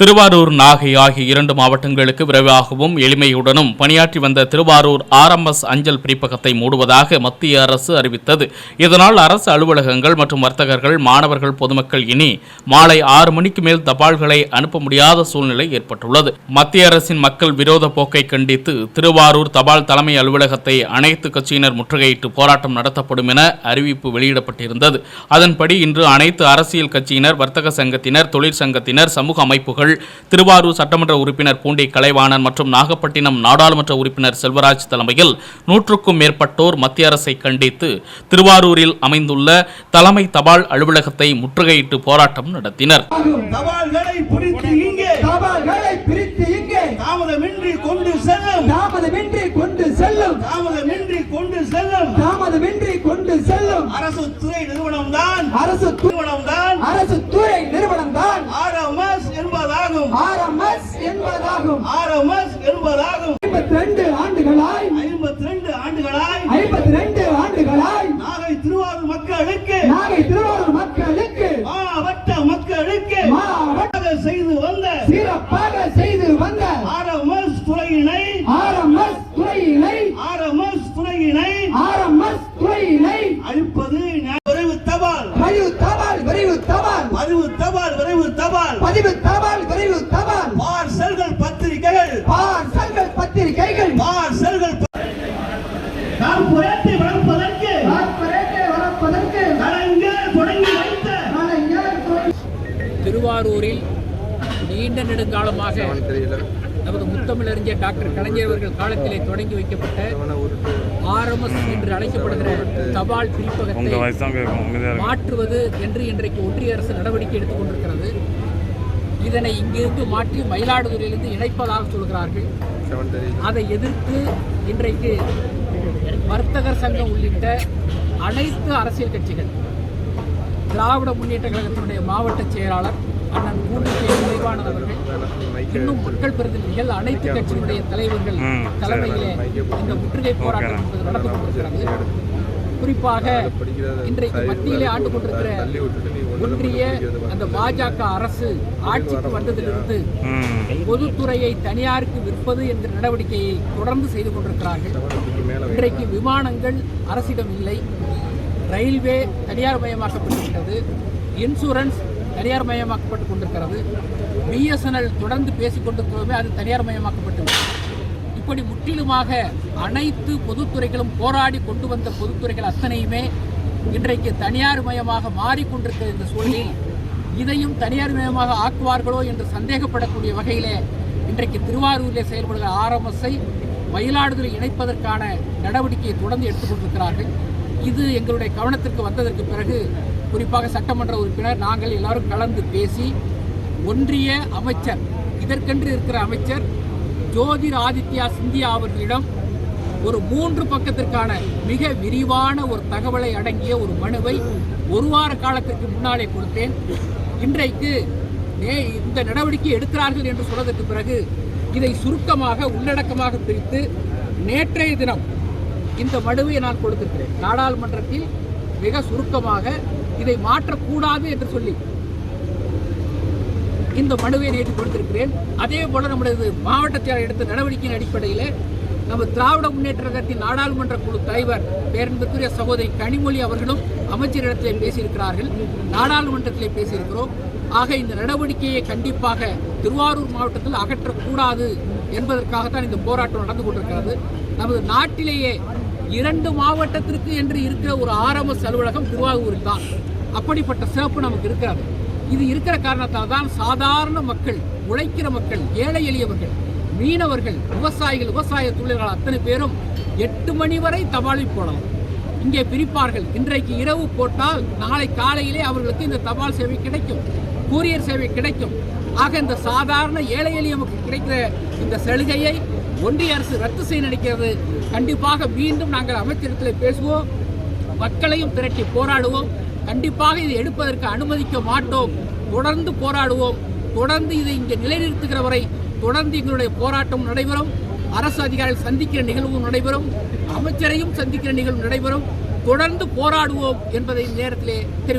திருவாரூர் நாகை ஆகிய இரண்டு மாவட்டங்களுக்கு விரைவாகவும் எளிமையுடனும் பணியாற்றி வந்த திருவாரூர் ஆர்எம்எஸ் அஞ்சல் பிரிப்பகத்தை மூடுவதாக மத்திய அரசு அறிவித்தது. இதனால் அரசு அலுவலகங்கள் மற்றும் வர்த்தகர்கள் மாணவர்கள் பொதுமக்கள் இனி மாலை ஆறு மணிக்கு மேல் தபால்களை அனுப்ப முடியாத சூழ்நிலை ஏற்பட்டுள்ளது. மத்திய அரசின் மக்கள் விரோத போக்கை கண்டித்து திருவாரூர் தபால் தலைமை அலுவலகத்தை அனைத்து கட்சியினர் முற்றுகையிட்டு போராட்டம் நடத்தப்படும் என அறிவிப்பு வெளியிடப்பட்டிருந்தது. அதன்படி இன்று அனைத்து அரசியல் கட்சியினர் வர்த்தக சங்கத்தினர் தொழிற்சங்கத்தினர் சமூக அமைப்புகள் திருவாரூர் சட்டமன்ற உறுப்பினர் பூண்டி கலைவாணன் மற்றும் நாகப்பட்டினம் நாடாளுமன்ற உறுப்பினர் செல்வராஜ் தலைமையில் நூற்றுக்கும் மேற்பட்டோர் மத்திய அரசை கண்டித்து திருவாரூரில் அமைந்துள்ள தலைமை தபால் அலுவலகத்தை முற்றுகையிட்டு போராட்டம் நடத்தினர். தபால்களை பிடித்து இங்கே தபால்களை பிரித்து இங்கே. தாமதமின்றி கொண்டு செல்லும். தாமதமின்றி கொண்டு செல்லும். தாமதமின்றி கொண்டு செல்லும். தாமதமின்றி கொண்டு செல்லும். அரசு துறை நிறுவனம் தான் அரசு நிறுவனம் தான் அரசு என்பதாகும் ஆர்எம்எஸ் என்பதாகும் ஐம்பத்தி ரெண்டு ஆண்டுகளாய். ஐம்பத்தி ரெண்டு ஆண்டுகளாய். ஐம்பத்தி ரெண்டு ஆண்டுகளாய். நாகை திருவாரூர் மக்களுக்கு. நாகை திருவாரூர் மக்களுக்கு. மாவட்ட மக்களுக்கு. மாவட்ட செய்து வந்த பத்திரிகைகள் பார்சல்கள் கார்ப்பரேட்டை வளர்ப்பதற்கு கார்ப்பரேட்டை வளர்ப்பதற்கு கலைஞர் தொடங்கி வைத்த கலைஞர் துறை- திருவாரூரில் நீண்ட நெடுங்காலமாக நமது முத்தமிழறிஞர் டாக்டர் கலைஞர் அவர்கள் காலத்திலே தொடங்கி வைக்கப்பட்ட ஆர்எம்எஸ் என்று அழைக்கப்படுகிற தபால் பிரிப்பகத்தை மாற்றுவது என்று இன்றைக்கு ஒன்றிய அரசு நடவடிக்கை எடுத்துக் கொண்டிருக்கிறது. இதனை இங்கிருந்து மாற்றி மயிலாடுதுறையிலிருந்து இணைப்பதாக சொல்கிறார்கள். அதை எதிர்த்து இன்றைக்கு வர்த்தகர் சங்கம் உள்ளிட்ட அனைத்து அரசியல் கட்சிகள் திராவிட முன்னேற்ற கழகத்தினுடைய மாவட்ட செயலாளர் அண்ணன் கூட்டுக்கே நிறைவானது அவர்கள் இன்னும் மக்கள் பிரதிநிதிகள் அனைத்து கட்சியினுடைய தலைவர்கள் தலைமையிலே இந்த முற்றுகை போராட்டம் என்பது நடந்து கொண்டிருக்கிறது. குறிப்பாக இன்றைக்கு மத்தியிலே ஆண்டு கொண்டிருக்கிற ஒன்றிய அந்த பாஜக அரசு ஆட்சிக்கு வந்ததிலிருந்து பொதுத்துறையை தனியாருக்கு விற்பது என்கிற நடவடிக்கையை தொடர்ந்து செய்து கொண்டிருக்கிறார்கள். இன்றைக்கு விமானங்கள் அரசிடம் இல்லை. ரயில்வே தனியார் மயமாக்கப்பட்டுவிட்டது இன்சூரன்ஸ் தனியார் மயமாக்கப்பட்டு கொண்டிருக்கிறது பிஎஸ்என்எல் தொடர்ந்து பேசிக் கொண்டிருக்கிறோமே அது தனியார் மயமாக்கப்பட்டுள்ளது இப்படி முற்றிலுமாக அனைத்து பொதுத்துறைகளும் போராடி கொண்டு வந்த பொதுத்துறைகள் அத்தனையுமே இன்றைக்கு தனியார் மயமாக மாறிக்கொண்டிருக்கிற இந்த சூழலில் இதையும் தனியார் மயமாக ஆக்குவார்களோ என்று சந்தேகப்படக்கூடிய வகையிலே இன்றைக்கு திருவாரூரில் செயல்படுகிற ஆர்எம்எஸ்ஐ மயிலாடுதுறை இணைப்பதற்கான நடவடிக்கையை தொடர்ந்து எடுத்துக்கொண்டிருக்கிறார்கள் இது எங்களுடைய கவனத்திற்கு வந்ததற்கு பிறகு குறிப்பாக சட்டமன்ற உறுப்பினர் நாங்கள் எல்லாரும் கலந்து பேசி ஒன்றிய அமைச்சர் இதற்கென்று இருக்கிற அமைச்சர் ஜோதிர் ஆதித்யா சிந்தியா அவர்களிடம் ஒரு மூன்று பக்கத்திற்கான மிக விரிவான ஒரு தகவலை அடங்கிய ஒரு மனுவை ஒரு வார காலத்திற்கு முன்னாலே கொடுத்தேன். இன்றைக்கு நே- இந்த நடவடிக்கை எடுக்கிறார்கள் என்று சொன்னதற்கு பிறகு இதை சுருக்கமாக உள்ளடக்கமாக பிரித்து நேற்றைய தினம் இந்த மனுவை நான் கொடுத்திருக்கிறேன். நாடாளுமன்றத்தில் மிக சுருக்கமாக இதை மாற்றக்கூடாது என்று சொல்லி இந்த மனுவை நேற்று கொடுத்திருக்கிறேன். அதே போல நம்முடைய மாவட்டத்தில் எடுத்த நடவடிக்கையின் அடிப்படையில் நம்ம திராவிட முன்னேற்ற கழகத்தின் நாடாளுமன்ற குழு தலைவர் பேரன்புக்குரிய சகோதரி கனிமொழி அவர்களும் அமைச்சரிடத்திலே பேசியிருக்கிறார்கள். நாடாளுமன்றத்திலே பேசியிருக்கிறோம். ஆக இந்த நடவடிக்கையை கண்டிப்பாக திருவாரூர் மாவட்டத்தில் அகற்றக்கூடாது என்பதற்காகத்தான் இந்த போராட்டம் நடந்து கொண்டிருக்கிறது. நமது நாட்டிலேயே இரண்டு மாவட்டத்திற்கு என்று இருக்கிற ஒரு ஆரம்ப அலுவலகம் திருவாரூரில் தான். அப்படிப்பட்ட சிறப்பு நமக்கு இருக்கிறது. இது இருக்கிற காரணத்தால் தான் சாதாரண மக்கள் உழைக்கிற மக்கள் ஏழை எளியவர்கள் மீனவர்கள் விவசாயிகள் விவசாய தொழிலாளர்கள் அத்தனை பேரும் எட்டு மணி வரை தபாலில் போடலாம். இங்கே பிரிப்பார்கள். இன்றைக்கு இரவு போட்டால் நாளை காலையிலே அவர்களுக்கு இந்த தபால் சேவை கிடைக்கும். கூரியர் சேவை கிடைக்கும். ஆக இந்த சாதாரண ஏழை எளிய மக்கள் கிடைக்கிற இந்த சலுகையை ஒன்றிய அரசு ரத்து செய்ய நினைக்கிறது. கண்டிப்பாக மீண்டும் நாங்கள் அமைச்சரிடத்தில் பேசுவோம். மக்களையும் திரட்டி போராடுவோம். கண்டிப்பாக இதை எடுப்பதற்கு அனுமதிக்க மாட்டோம். தொடர்ந்து போராடுவோம். தொடர்ந்து இதை இங்கே நிலைநிறுத்துகிற வரை தொடர்ந்து எங்களுடைய போராட்டம் நடைபெறும். அரசு அதிகாரிகள் சந்திக்கிற நிகழ்வும் நடைபெறும். அமைச்சரையும் சந்திக்கிற நிகழ்வு நடைபெறும். தொடர்ந்து போராடுவோம் என்பதை இந்த நேரத்திலே தெரிவித்துக்